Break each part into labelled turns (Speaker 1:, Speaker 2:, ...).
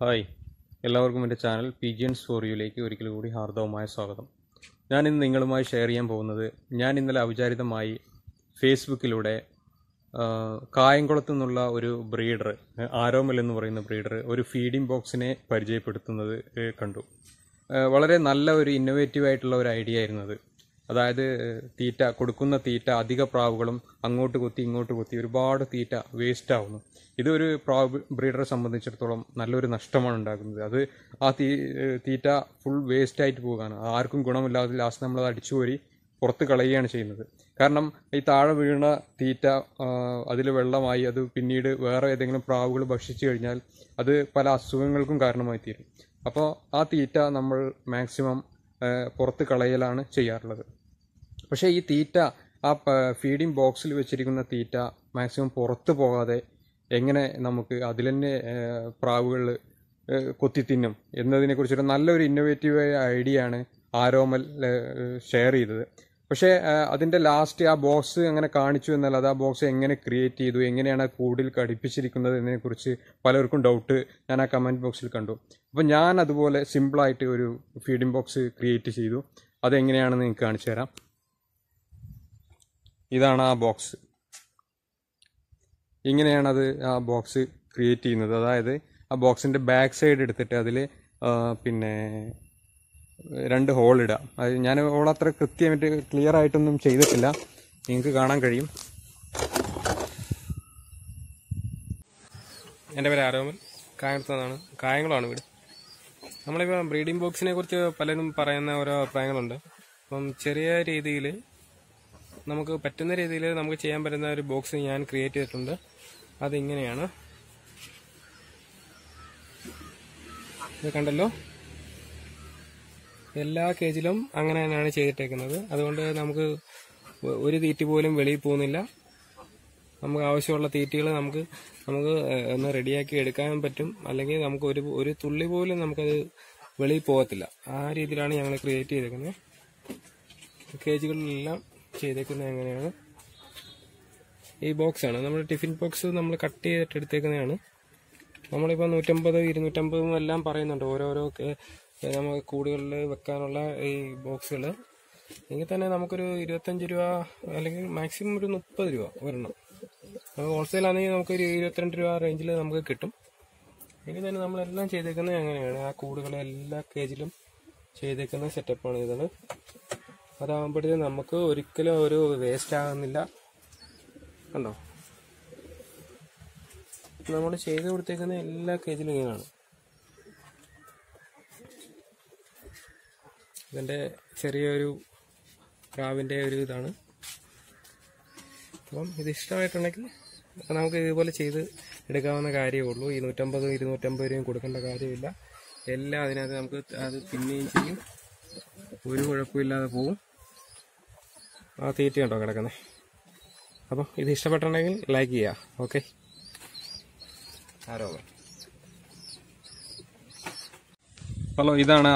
Speaker 1: Hi. എല്ലാവർക്കും എന്റെ channel P G എൻസ് ഫോർ ഒരിക്കൽ കൂടി ഹാർദവമായ സ്വാഗതം. ഞാൻ ഇന്ന് നിങ്ങളുമായി ഷെയർ ചെയ്യാൻ പോകുന്നത് ഞാൻ ഇന്നലെ ഔചാരിതമായി ഫേസ്ബുക്കിലൂടെ കായംകുളത്തു നിന്നുള്ള ഒരു ബ്രീഡർ ആരോമൽ എന്ന് പറയുന്ന ബ്രീഡർ ഒരു ഫീഡിംഗ് ബോക്സിനെ പരിചയപ്പെടുത്തുന്നത് കണ്ടു. വളരെ നല്ല ഒരു ഇന്നോവേറ്റീവ് ആയിട്ടുള്ള ഒരു ഐഡിയ ആയിരുന്നു അത്. അതായത് തീറ്റ കൊടുക്കുന്ന തീറ്റ അധിക പ്രാവുകളും അങ്ങോട്ട് കൊത്തി ഇങ്ങോട്ട് കൊത്തി ഒരുപാട് തീറ്റ വേസ്റ്റ് ആവുന്നു. ഇത് ഒരു പ്രാവ് ബ്രീഡറെ സംബന്ധിച്ചിടത്തോളം നല്ലൊരു നഷ്ടമാണ് ഉണ്ടാക്കുന്നത്. അത് ആ തീ തീറ്റ ഫുൾ വേസ്റ്റ് ആയിട്ട് പോകാണ് ആർക്കും ഗുണമില്ലാതെ ലാസ്റ്റ് നമ്മളത് അടിച്ചുപോരി പുറത്ത് കളയുകയാണ് ചെയ്യുന്നത്. കാരണം ഈ താഴെ വീണ തീറ്റ അതിൽ വെള്ളമായി അത് പിന്നീട് വേറെ ഏതെങ്കിലും പ്രാവുകൾ ഭക്ഷിച്ചു കഴിഞ്ഞാൽ അത് പല അസുഖങ്ങൾക്കും കാരണമായി തീരും. അപ്പോൾ ആ തീറ്റ നമ്മൾ മാക്സിമം പുറത്ത് കളയലാണ് ചെയ്യാറുള്ളത്. പക്ഷേ ഈ തീറ്റ ആ ഫീഡിംഗ് ബോക്സിൽ വെച്ചിരിക്കുന്ന തീറ്റ മാക്സിമം പുറത്ത് പോകാതെ എങ്ങനെ നമുക്ക് അതിൽ തന്നെ പ്രാവുകൾ കൊത്തി തിന്നും എന്നതിനെക്കുറിച്ചൊരു നല്ലൊരു ഇന്നോവേറ്റീവ് ഐഡിയ ആണ് ആരോമൽ ഷെയർ ചെയ്തത്. പക്ഷേ അതിന്റെ ലാസ്റ്റ് ആ ബോക്സ് എങ്ങനെ കാണിച്ചു എന്നല്ലാതെ ആ ബോക്സ് എങ്ങനെ ക്രിയേറ്റ് ചെയ്തു എങ്ങനെയാണ് ആ കൂടിൽ ഘടിപ്പിച്ചിരിക്കുന്നത് എന്നതിനെക്കുറിച്ച് പലർക്കും ഡൗട്ട് ഞാൻ ആ കമന്റ് ബോക്സിൽ കണ്ടു. അപ്പോൾ ഞാൻ അതുപോലെ സിമ്പിളായിട്ട് ഒരു ഫീഡിംഗ് ബോക്സ് ക്രിയേറ്റ് ചെയ്തു. അതെങ്ങനെയാണെന്ന് നിങ്ങൾക്ക് കാണിച്ചു തരാം. ഇതാണ് ആ ബോക്സ് ഇങ്ങനെയാണ് അത് ആ ബോക്സ് ക്രിയേറ്റ് ചെയ്യുന്നത്. അതായത് ആ ബോക്സിന്റെ ബാക്ക് സൈഡ് എടുത്തിട്ട് അതിൽ പിന്നെ രണ്ട് ഹോൾ ഇടാം. അത് ഞാൻ ഹോൾ അത്ര കൃത്യമായിട്ട് ക്ലിയർ ആയിട്ടൊന്നും ചെയ്തിട്ടില്ല. നിങ്ങൾക്ക് കാണാൻ കഴിയും.
Speaker 2: എന്റെ പേര് ആരോമൻ. കായംകുളത്താണ് കായംകുളമാണ് വീട്. നമ്മളിപ്പോൾ ബ്രീഡിംഗ് ബോക്സിനെ കുറിച്ച് പലരും പറയുന്ന ഓരോ അഭിപ്രായങ്ങളുണ്ട്. അപ്പം ചെറിയ രീതിയിൽ നമുക്ക് പറ്റുന്ന രീതിയിൽ നമുക്ക് ചെയ്യാൻ പറ്റുന്ന ഒരു ബോക്സ് ഞാൻ ക്രിയേറ്റ് ചെയ്തിട്ടുണ്ട്. അതിങ്ങനെയാണ്. ഇത് കണ്ടല്ലോ? എല്ലാ കേജിലും അങ്ങനെ തന്നെയാണ് ചെയ്തിട്ടേക്കുന്നത്. അതുകൊണ്ട് നമുക്ക് ഒരു തീറ്റി പോലും വെളിയിൽ പോകുന്നില്ല. നമുക്ക് ആവശ്യമുള്ള തീറ്റകൾ നമുക്ക് നമുക്ക് ഒന്ന് റെഡിയാക്കി എടുക്കാൻ പറ്റും. അല്ലെങ്കിൽ നമുക്ക് ഒരു ഒരു തുള്ളി പോലും നമുക്കത് വെളിയിൽ പോകത്തില്ല. ആ രീതിയിലാണ് ഞങ്ങൾ ക്രിയേറ്റ് ചെയ്തേക്കുന്നത്. കേജുകളിലെല്ലാം ചെയ്തേക്കുന്നത് എങ്ങനെയാണ് ഈ ബോക്സാണ്. നമ്മൾ ടിഫിൻ ബോക്സ് നമ്മൾ കട്ട് ചെയ്തിട്ട് എടുത്തേക്കുന്നതാണ് നമ്മളിപ്പോൾ നൂറ്റമ്പത് ഇരുന്നൂറ്റമ്പതും എല്ലാം പറയുന്നുണ്ട്. ഓരോരോ നമുക്ക് കൂടുകളിൽ വെക്കാനുള്ള ഈ ബോക്സുകൾ എങ്കിൽ തന്നെ നമുക്കൊരു ഇരുപത്തഞ്ച് രൂപ അല്ലെങ്കിൽ മാക്സിമം ഒരു മുപ്പത് രൂപ ഒരെണ്ണം. ഹോൾസെയിൽ ആണെങ്കിൽ നമുക്കൊരു ഇരുപത്തിരണ്ട് രൂപ റേഞ്ചിൽ നമുക്ക് കിട്ടും. എങ്കിൽ തന്നെ നമ്മളെല്ലാം ചെയ്തേക്കുന്നത് എങ്ങനെയാണ്? ആ കൂടുകളെല്ലാ കേജിലും ചെയ്തേക്കുന്ന സെറ്റപ്പാണ് ഇതാണ്. അതാകുമ്പോഴത്തേക്കും നമുക്ക് ഒരിക്കലും ഒരു വേസ്റ്റ് ആകുന്നില്ല. കണ്ടോ? നമ്മൾ ചെയ്ത് കൊടുത്തേക്കുന്ന എല്ലാ കേജിലും ഇങ്ങനെയാണ് ഇതിന്റെ ചെറിയൊരു പ്രാവിന്റെ ഒരു ഇതാണ്. അപ്പം ഇത് ഇഷ്ടമായിട്ടുണ്ടെങ്കിൽ നമുക്ക് ഇതുപോലെ ചെയ്ത് എടുക്കാവുന്ന കാര്യമേ ഉള്ളൂ. ഈ നൂറ്റമ്പതും ഇരുന്നൂറ്റമ്പത് രൂപയും കൊടുക്കേണ്ട കാര്യമില്ല. എല്ലാം അതിനകത്ത് നമുക്ക് അത് പിന്നെയും ചെയ്യും. ഒരു കുഴപ്പമില്ലാതെ പോവും. ആ തീറ്റ ഉണ്ടോ കിടക്കുന്നത് അപ്പം ഇത് ഇഷ്ടപ്പെട്ടിട്ടുണ്ടെങ്കിൽ ലൈക്ക് ചെയ്യുക ഓക്കെ ആരോ
Speaker 1: ഹലോ ഇതാണ്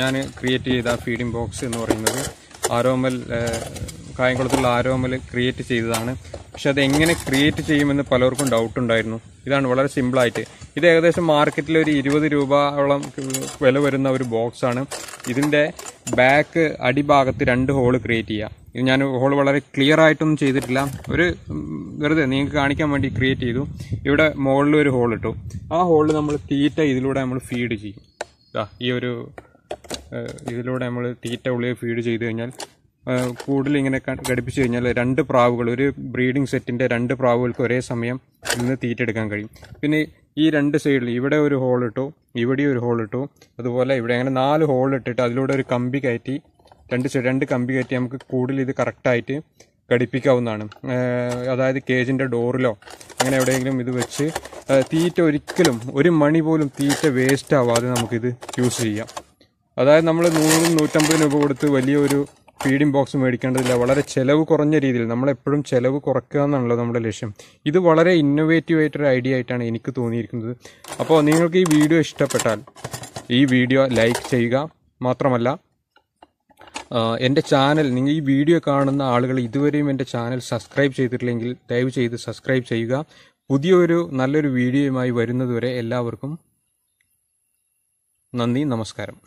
Speaker 1: ഞാൻ ക്രിയേറ്റ് ചെയ്ത ഫീഡിംഗ് ബോക്സ് എന്ന് പറയുന്നത്. ആരോമൽ കായംകുളത്തുള്ള ആരോമൽ ക്രിയേറ്റ് ചെയ്തതാണ്. പക്ഷെ അത് എങ്ങനെ ക്രിയേറ്റ് ചെയ്യുമെന്ന് പലർക്കും ഡൗട്ട് ഉണ്ടായിരുന്നു. ഇതാണ് വളരെ സിമ്പിളായിട്ട്. ഇത് ഏകദേശം മാർക്കറ്റിൽ ഒരു ഇരുപത് രൂപയോളം വില വരുന്ന ഒരു ബോക്സാണ് ഇതിന്റെ ബാക്ക് അടിഭാഗത്ത് രണ്ട് ഹോൾ ക്രിയേറ്റ് ചെയ്യുക ഇത് ഞാൻ ഹോൾ വളരെ ക്ലിയർ ആയിട്ടൊന്നും ചെയ്തിട്ടില്ല. ഒരു വെറുതെ നിങ്ങൾക്ക് കാണിക്കാൻ വേണ്ടി ക്രിയേറ്റ് ചെയ്തു. ഇവിടെ മുകളിൽ ഒരു ഹോൾ ഇട്ടു. ആ ഹോളിൽ നമ്മൾ തീറ്റ ഇതിലൂടെ നമ്മൾ ഫീഡ് ചെയ്യും. ഈ ഒരു ഇതിലൂടെ നമ്മൾ തീറ്റ ഉള്ളിൽ ഫീഡ് ചെയ്ത് കഴിഞ്ഞാൽ കൂടുതൽ ഇങ്ങനെ ഘടിപ്പിച്ചു കഴിഞ്ഞാൽ രണ്ട് പ്രാവുകൾ ഒരു ബ്രീഡിംഗ് സെറ്റിന്റെ രണ്ട് പ്രാവുകൾക്ക് ഒരേ സമയം ഇന്ന് തീറ്റെടുക്കാൻ കഴിയും. പിന്നെ ഈ രണ്ട് സൈഡിൽ ഇവിടെ ഒരു ഹോൾ ഇട്ടു ഇവിടെ ഒരു ഹോൾ ഇട്ടു അതുപോലെ ഇവിടെ അങ്ങനെ നാല് ഹോൾ ഇട്ടിട്ട് അതിലൂടെ ഒരു കമ്പി കയറ്റി രണ്ട് സൈഡ് രണ്ട് കമ്പി കയറ്റി നമുക്ക് കൂടുതൽ ഇത് കറക്റ്റായിട്ട് ഘടിപ്പിക്കാവുന്നതാണ്. അതായത് കേജിന്റെ ഡോറിലോ അങ്ങനെ എവിടെയെങ്കിലും ഇത് വെച്ച് തീറ്റ ഒരിക്കലും ഒരു മണി പോലും തീറ്റ വേസ്റ്റ് ആവാതെ നമുക്കിത് യൂസ് ചെയ്യാം. അതായത് നമ്മൾ നൂറും നൂറ്റമ്പത് രൂപ കൊടുത്ത് വലിയൊരു ഫീഡിംഗ് ബോക്സ് മേടിക്കേണ്ടതില്ല. വളരെ ചിലവ് കുറഞ്ഞ രീതിയിൽ നമ്മളെപ്പോഴും ചിലവ് കുറയ്ക്കുക എന്നുള്ളത് നമ്മുടെ ലക്ഷ്യം. ഇത് വളരെ ഇന്നോവേറ്റീവ് ആയിട്ടൊരു ഐഡിയ ആയിട്ടാണ് എനിക്ക് തോന്നിയിരിക്കുന്നത്. അപ്പോൾ നിങ്ങൾക്ക് ഈ വീഡിയോ ഇഷ്ടപ്പെട്ടാൽ ഈ വീഡിയോ ലൈക്ക് ചെയ്യുക. മാത്രമല്ല എന്റെ ചാനൽ നിങ്ങൾ ഈ വീഡിയോ കാണുന്ന ആളുകൾ ഇതുവരെയും എന്റെ ചാനൽ സബ്സ്ക്രൈബ് ചെയ്തിട്ടില്ലെങ്കിൽ ദയവ് ചെയ്ത് സബ്സ്ക്രൈബ് ചെയ്യുക. പുതിയൊരു നല്ലൊരു വീഡിയോയുമായി വരുന്നതുവരെ എല്ലാവർക്കും നന്ദി നമസ്കാരം.